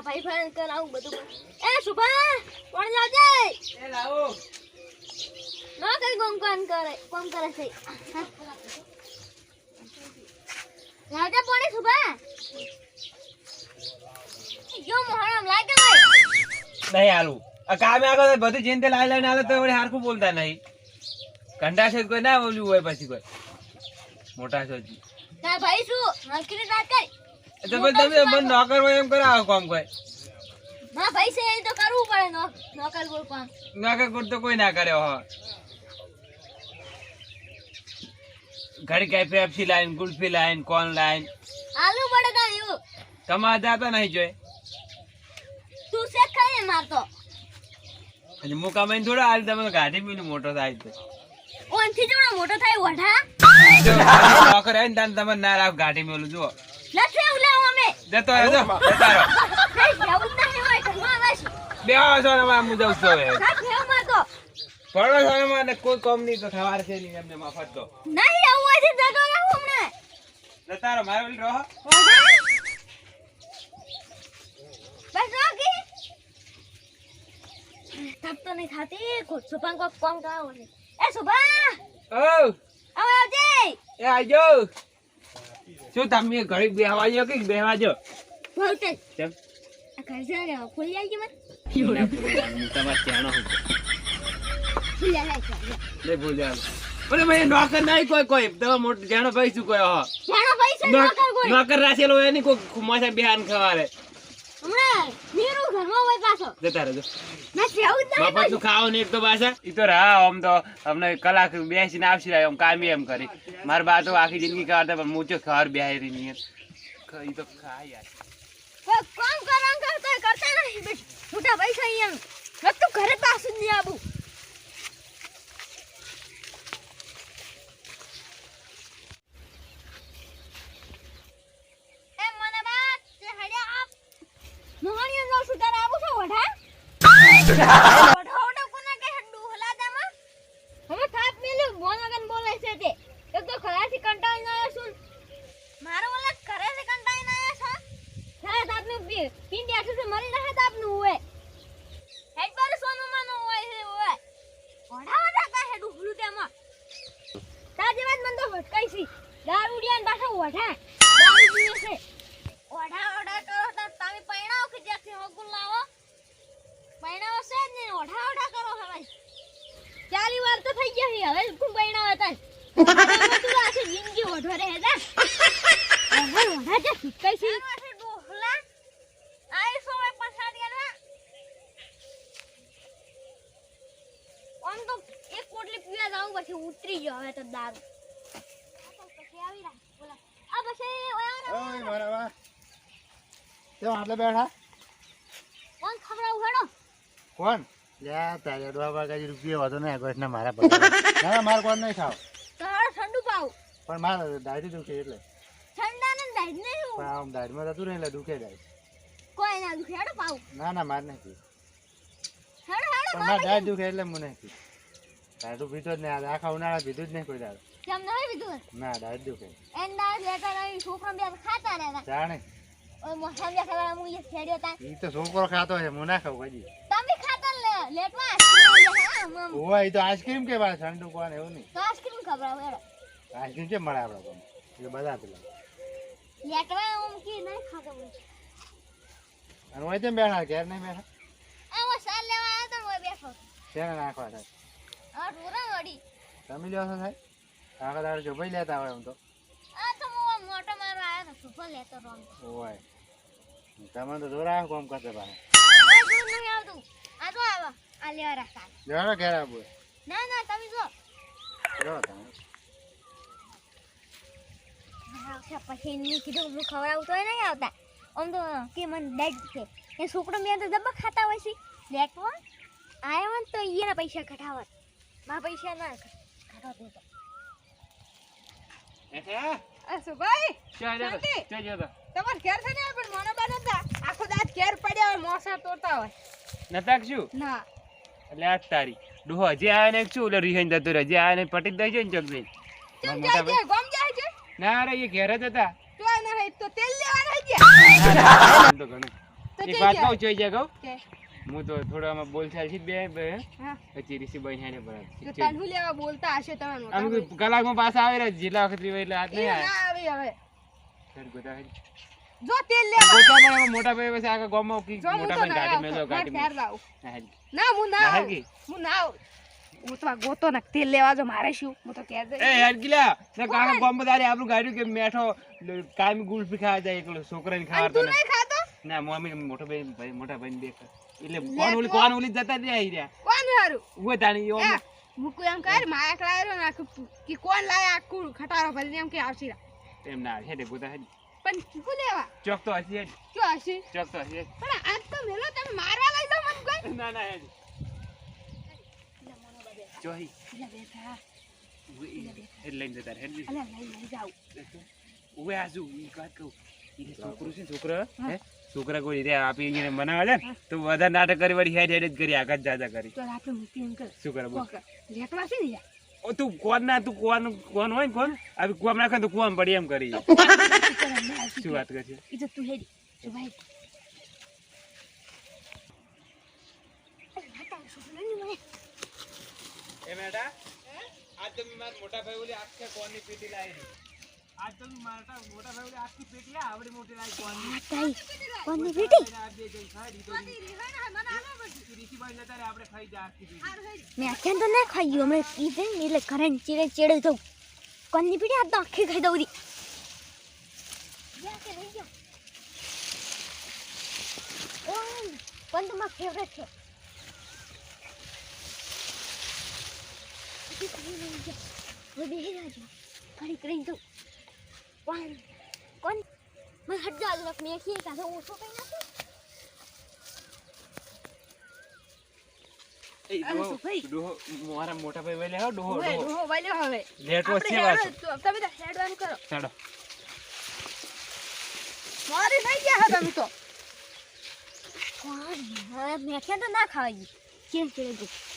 મારા ભાઈ ભાઈ કરાવું બધું એ શુભા કોણ લાવજે. એ લાવો. ના કઈ કોમ કામ કરે કોમ કરે છે. લાવજે પોણે શુભા જો મોહરમ લાગે ભાઈ નહીં આલું. આ કામે આગળ બધું જેને તે લાઈ લઈને આલે તો વળી હારખું બોલતા નહીં. કંડા છે કોઈ ના બોલ્યું હોય પછી કોઈ. મોટા છે હજી. ભાઈ શું નકરી વાત કરી? તો તમે મને નોકર હોય એમ કરાવો કામ કોઈ ના ભાઈ છે એ તો કરવું પડે નોકર બોલ કામ નોકર કોટ તો કોઈ ના કરે હો. ઘડી કઈ પેપ્સી લાઈન ગુલ્ફી લાઈન કોન લાઈન આલુ પડે તાર યુ કમા જાતા નહીં જોઈ તું છે ખાઈ મારતો હજી હું કમાઈને થોડો આલ તમે ગાડી પીને મોટો થાય તો ઓનથી જોડો મોટો થાય ખાલી નોકર હોય ને તમે ના રાખ ગાડી મેલું જુઓ. નથી એવું લેવું અમે જતો રહ્યો જો છે બે છો ને હું જાઉં છું હવે. પડો છો ને કોઈ કોમ નહીં તો ખવાર છે નહીં એમને મફત તો. નહીં આવું હોય જતો રહું હમણાં જતા મારે પેલી રહો. બસ રોકી તબ તો નહીં થાતી ખુદ સુભાન કોક કોમ કરાવો એ સુભા ઓ આવજે. એ આજો શું તમે ઘડી બેહવા જો કે બેહવા જો ઘર નોકર રાખેલો એની કોઈ ખુમાસા બેહાન ઘરમાં હોય પાછો. જતા રહેજો. નથી આવું જ નહીં મફતનું ખાવો ને એક તો પાછા. ઈ તો રા આમ તો અમને કલાક બેસીને આવશે આમ કામી એમ કરી. મારા બા તો આખી જિંદગી કરતા પણ મૂચો ખર ખબર રહી નિયત ઈ તો ખાય યાર. કામ કરવા કરતા કરતા નહીં મોટા પૈસા અહીંયા. નતું ઘરે પાછું નહીં આવું એ મને બા તે હડ્યા આપ મોહણીયો નો આવું છો વઢા? વઢા વઢા કોને કે હડ્ડુ હલા દામાં? હવે થાપ મેલ્યું મોનગન બોલે છે તે. એક તો ખરાથી કંટાળી ના છું મારો ઓલા ઘરે થી કંટાળી ના છો? સારા તાપનું પિંડી આઠું છે મરી રહે તાપનું હોય. હેડ પર સોનું નો હોય છે, હોય. વઢા વઢા કા હે ઉભલું તેમાં? તાજે વાત મન તો ભટકાઈ છે. દારૂડિયાન પાછો વઢા દારૂ પીવે છે ઓઢા ઓઢા કરો તો તમે પૈણાઓ કે જ્યાંથી હોગું લાવો પૈણાઓ છે જ ને ઓઢા ઓઢા કરો હવે ચાલી વાર તો થઈ ગયા છે હવે કોણ પૈણાઓ હતા તું આખી જિંદગી ઓઢો રહે જા હવે ઓઢા જે સુકાઈ છે ડોહલા આઈ સોય પછાડી આલા આમ તો એક પોટલી પછી ઉતરી ગયો હવે તો દારૂ. આટલે બેઠા? કોણ ખવડાવું હેડો? કોણ? તારે દોઢ વાગ્યા રૂપિયા વધુ નહીં આગળ મારા પૈસા ના ના મારે કોણ નહીં ખાવ. તો ઠંડુ પાવું પણ મારે દાઢી દુખે એટલે. ઠંડા ને દાઢ ને પણ આમ દાઢમાં જતું રહે એટલે દુખે જાય કોઈ ના દુખે હેડો પાવું ના ના મારે નહીં હેડો હેડો મારે દાઢ દુખે એટલે હું નહીં દાઢું પીતો જ નહીં આખા ઉનાળા પીધું જ નહીં કોઈ દાડો કેમ નહીં બીજું ના દાઢ દુખે એન દાળ લેતા રહી છોકરા બે ખાતા રહેતા જાણે ઓય મોસમ બે ખાવા હું એ છેડ્યો તા. ઈ તો છોકરો ખાતો છે હું ના ખાવ કદી. તમે ખાતા લે લેટમાં આઈસ્ક્રીમ ઓય તો આઈસ્ક્રીમ કે ભાઈ ઠંડુ કોણ એવું નહીં. તો આઈસ્ક્રીમ ખવડાવો હેડો. આઈસ્ક્રીમ કેમ મળે આપણે કોણ એટલે બધા પેલા. લેટવા ઓમ કે નહીં ખાતો બોલ અને હોય તેમ બેઠા ઘેર નહીં બેઠા? આ હું સાલ લેવા આવતો તો હું બેઠો. શેને નાખવા થાય? આ ઢોરા વડી તમે લ્યો છો સાહેબ? આખા દાડો ચોપાઈ લેતા હોય એમ તો. આ તો હું મોટો મારો આવ્યો તો સુપર લેતો રોમ ઓય. તમે તો દોરા કોમ કરતા દૂર નહીં આવતું. આ તો આવો. આ લેવા રાખા લેવાનો ઘેર આવું. ના ના તમે જો. લો તમે. પછી મેં કીધું હું ખવડાવું તો નહીં આવતા. આમ તો કે મને ડેડ છે. એ છોકરો મેં તો દબા ખાતા હોય છે. લેટવા આવ્યો તો એના પૈસા કઢાવત. મારા પૈસા ના કઢાવત તો આ સુભાઈ તમાર ઘેર છે ને પણ મોનો બાનો હતા આખો દાંત ઘેર પડ્યા હોય મોસા તોડતા હોય નતાક શું ના એટલે આ તારી ડોહો હજી આવે ને શું એટલે રિહાઈ જતો રહે જે આવે ને પટી દઈ છે ને ચક કેમ જાય છે ગમ જાય છે ના રે એ ઘેર જ હતા તો આ ના તો તેલ લેવાના ગયા તો ઘણું તો એક વાત. કહું જોઈ જાય કહું હું તો થોડો આમાં બોલચાલ છે બે બે પછી ઋષિભાઈ તો બરાબર તાન હું લેવા બોલતા હશે તમે આમ. કલાકમાં પાછા આવે ને જિલ્લા વખત લેવાય એટલે ના આવે હવે. સર ગોતા હે. જો તેલ લે ગોતા મને મોટા ભાઈ પાસે આગળ ગામમાં કી- મોટા ભાઈ ગાડી મેલો. ગાડી મેલો. ના, હું ના. હું ના. હું તો ગોતો ને તેલ લેવા જો મારે શું? હું તો ઘેર એ હેડ ને કાકા ગામમાં તારે આપણું ગાડ્યું કે મેઠો લ- ગુલ્ફી ખાવા જાય એકલો છોકરાને ખાવા તો તું નહીં ખાતો? ના મમ્મી મોટો ભાઈ ભાઈ મોટા ભાઈ દેખ એટલે કોણ ઓલી કોણ ઓલી જતા દે આઈ રહ્યા કોણ હારું? ઊભો તાણી ઓમ- એ, એમ કર માયા કરાયો ને કે કોણ લાયા આખું ખટારો ભરી એમ કે આવશે એમ ના હેડે ગોતા હેડ. પણ કુ લેવા? ચોક તો હસી હેડ કયો હસી ચોક તો હસી પણ આજ તો મેલો તમે મારવા લઈ દો મને કોઈ? ના ના હેડ. ચોહી બેઠા. હેડ લઈને જતા હેડ. લઈ લઈ ઉભે આજુ વાત કહું. છોકરો છે છોકરો હે? છોકરા કોઈ રીતે આપી એને બનાવે છે તો બધા નાટક કરી વળી હેડ હેડ જ કરી આગળ જાજા કરી. તો આપણે મૂકી એમ કર. શું કરે બોલ. લેટવા છે ને ઓ તું કોણ ના તું કોણ કોણ હોય ને કોણ? આવી કોમ નાખે તો કોમ પડી એમ કરી શું વાત કરશે ઈ તો તું હેડી જો ભાઈ. એ મેડા આજ તમે મારા મોટા ભાઈ ઓલી આખે કોણની પીટી લાવી આજ તમે મારા મોટા ભાઈ આખી પેટી આવડી મોટી લાવી કોણની કોની બેટી આ બે જણ ખાઈ દીધો ઋષિભાઈ નતા રે આપણે ખાઈ જા આખી પેટી મેં આખ્યાન તો ના ખાઈ ગયું હમણાં કીધે ને એટલે ઘરે ચીડે ચીડે તો કોની બેટી? આ તો આખી ખાઈ દઉં રી. કોણ તમારા ફેવરેટ છે. હવે બેસી જાજો ફરી કરી દઉં કોણ કોણ મને હટ જાવ મેં ખીએ કાઢો ઓછો કઈ નાખું મારા મોટા ભાઈ વેલે હો ડોહો ડોહો વાલ્યો હવે લેટો છે વાત હેડો, તમે તો હેડવાનું કરો ચાલો મારી થઈ ગયા હે તમે તો કોણ હવે મેં તો ના ખાવા ગઈ ચીડે ચીડે ગઈ